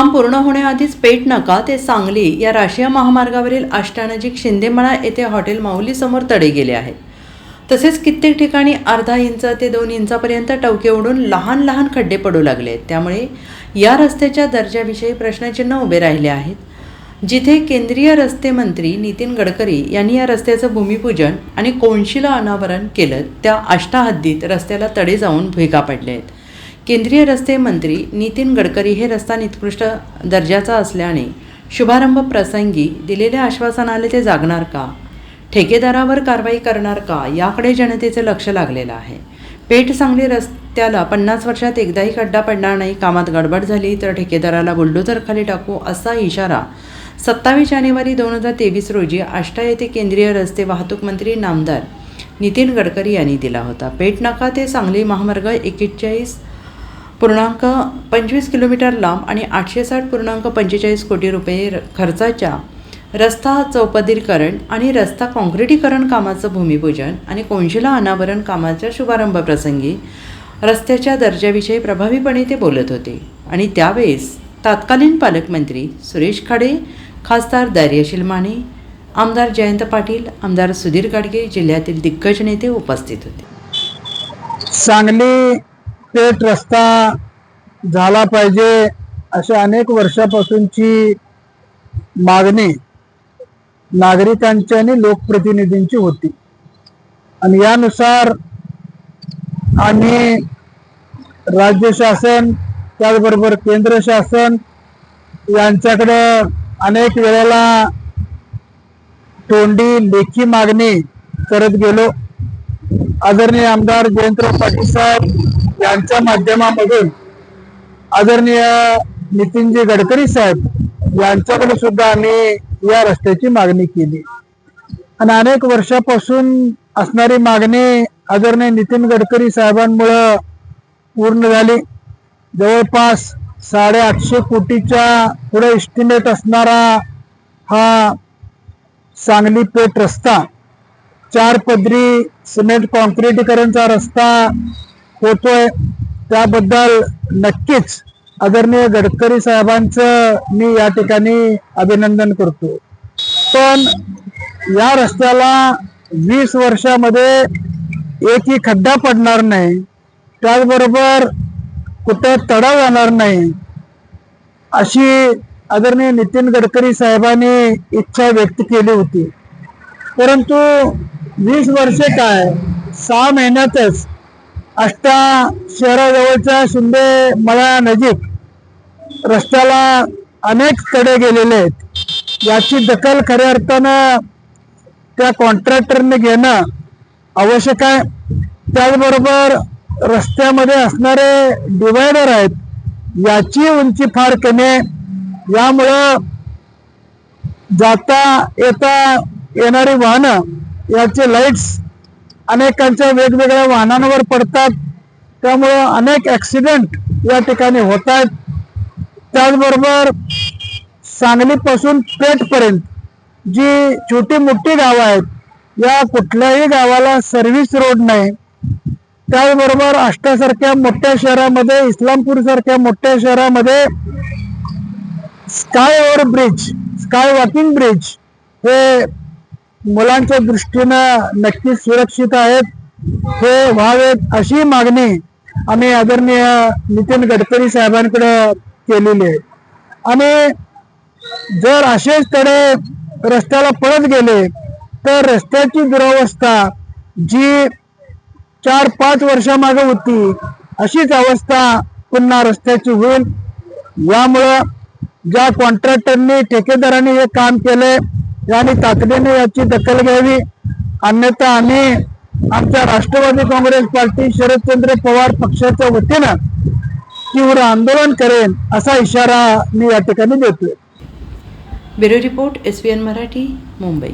काम पूर्ण होण्याआधीच पेट नका ते सांगली या राष्ट्रीय महामार्गावरील आष्टानजिक शिंदेमळा येथे हॉटेल माऊलीसमोर तडे गेले आहेत. तसेच कित्येक ठिकाणी अर्धा इंच ते दोन इंचापर्यंत टवके उडून लहान लहान खड्डे पडू लागले आहेत. त्यामुळे या रस्त्याच्या दर्जाविषयी प्रश्नचिन्ह उभे राहिले आहेत. जिथे केंद्रीय रस्ते मंत्री नितीन गडकरी यांनी या रस्त्याचं भूमिपूजन आणि कोणशिला अनावरण केलं त्या अष्टाहद्दीत रस्त्याला तडे जाऊन भुईका पडले आहेत. केंद्रीय रस्ते मंत्री नितीन गडकरी हे रस्ता निकृष्ट दर्जाचा असल्याने शुभारंभ प्रसंगी दिलेल्या आश्वासनाले ते जागणार का? ठेकेदारावर कारवाई करणार का? याकडे जनतेचे लक्ष लागलेलं आहे. पेठ सांगली रस्त्याला पन्नास वर्षात एकदाही खड्डा पडणार नाही कामात गडबड झाली तर ठेकेदाराला बुलडोझर खाली टाकू असा इशारा सत्तावीस जानेवारी दोन हजार तेवीस रोजी आष्टा येथे केंद्रीय रस्ते वाहतूक मंत्री नामदार नितीन गडकरी यांनी दिला होता. पेठ नाका ते सांगली महामार्ग एकेचाळीस पूर्णांक पंचवीस किलोमीटर लांब आणि आठशे साठ पूर्णांक पंचेचाळीस कोटी रुपये र- खर्चाच्या रस्ता चौपदरीकरण आणि रस्ता काँक्रिटीकरण कामाचं भूमिपूजन आणि कोंशिला अनावरण कामाच्या शुभारंभप्रसंगी रस्त्याच्या दर्जाविषयी प्रभावीपणे ते बोलत होते. आणि त्यावेळेस तत्कालीन पालकमंत्री सुरेश खाडे खासदार धैर्यशील माने आमदार जयंत पाटील आमदार सुधीर गाडगे जिल्ह्यातील दिग्गज नेते उपस्थित होते. सांगली पेट रस्ता झाला पाहिजे अशा अनेक वर्षापासूनची मागणी नागरिकांची आणि लोकप्रतिनिधींची होती. आणि यानुसार आम्ही राज्य शासन त्याचबरोबर केंद्र शासन यांच्याकडे अनेक वेळेला तोंडी लेखी मागणी करत गेलो. आदरणीय आमदार जयंतराव पाटील साहेब यांच्या माध्यमामधून आदरणीय नितीनजी गडकरी साहेब यांच्याकडे सुद्धा आम्ही या रस्त्याची मागणी केली. आणि अनेक वर्षापासून असणारी मागणी आदरणीय नितीन गडकरी साहेबांमुळं पूर्ण झाली. जवळपास साडेआठशे कोटीच्या पुढे इस्टिमेट असणारा हा सांगली पेठ रस्ता चार पदरी सिमेंट कॉन्क्रिटीकरणचा रस्ता होतोय. त्याबद्दल नक्कीच आदरणीय गडकरी साहेबांचं मी या ठिकाणी अभिनंदन करतो. पण या रस्त्याला वीस वर्षामध्ये एकही खड्डा पडणार नाही. त्याचबरोबर कुठे तडा जाणार नाही. अशी आदरणीय नितीन गडकरी साहेबांनी इच्छा व्यक्त केली होती. परंतु वीस वर्षे काय? सहा महिन्यातच आष्टा शहराजवळच्या शिंदे मळा नजीक रस्त्याला अनेक तडे गेलेले आहेत. याची दखल खऱ्या अर्थानं त्या कॉन्ट्रॅक्टरने घेणं आवश्यक आहे. त्याचबरोबर रस्त्यामध्ये असणारे डिवायडर आहेत याची उंची फार कमी आहे. यामुळं जाता येता येणारी वाहनं याचे लाईट्स अनेकांच्या वेगवेगळ्या वाहनांवर पडतात. त्यामुळं अनेक ॲक्सिडेंट या ठिकाणी होत आहेत. त्याचबरोबर सांगलीपासून पेठपर्यंत जी छोटी मोठी गावं आहेत या कुठल्याही गावाला सर्व्हिस रोड नाही. त्याचबरोबर आष्टासारख्या मोठ्या शहरामध्ये इस्लामपूर सारख्या मोठ्या शहरामध्ये sky over bridge sky walking bridge हे मुलांच्या दृष्टीनं नक्कीच सुरक्षित आहेत. हे व्हावेत अशी मागणी आम्ही आदरणीय नितीन गडकरी साहेबांकडे केलेली आहे. आणि जर असेच तडे रस्त्याला पळत गेले तर रस्त्याची दुरावस्था जी चार पाच वर्षामागे होती अशीच अवस्था पुन्हा रस्त्याची होईल. यामुळं ज्या कॉन्ट्रॅक्टरनी ठेकेदारांनी हे काम केले यांनी तातडीने याची दखल घ्यावी. अन्यथा आम्ही आमच्या राष्ट्रवादी काँग्रेस पार्टी शरदचंद्र पवार पक्षाच्या वतीनं तीव्र आंदोलन करेन असा इशारा मी या ठिकाणी देतोय. Bureau report S Marathi Mumbai.